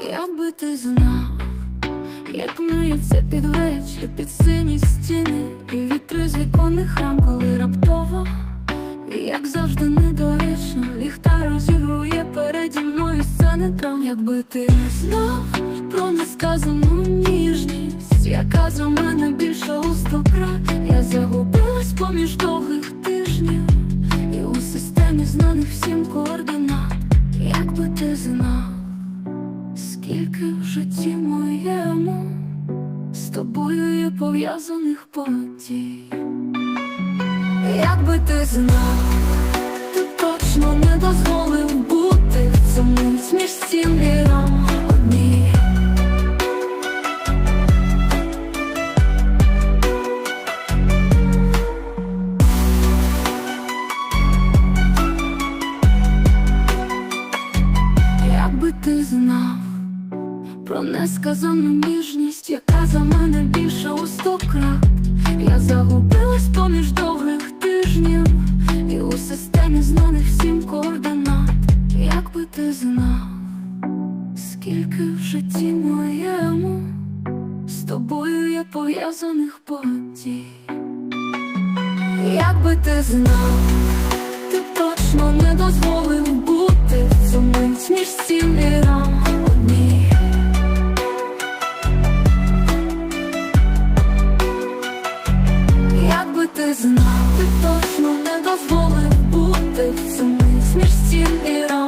Якби ти знав, як миється під вечір, під сині стіни, і вітри з віконних рам, коли раптово, як завжди недоречно, ліхта розігрує переді мною сцени драм, якби ти не знав про несказану ніжність, яка за мене більша у сто крат, я загубилась поміж довгих тижнів, і у системі знаних всім координат, житті моєму з тобою є пов'язаних подій. Якби ти знав, ти точно не дозволив про несказану ніжність, яка за мене більша у сто крат. Я загубилась поміж довгих тижнів і у системі знаних всім координат. Якби ти знав, скільки в житті моєму з тобою є пов'язаних подій. Якби ти знав, ти точно не дозволив бути в цьому між стін і рам між стін рот.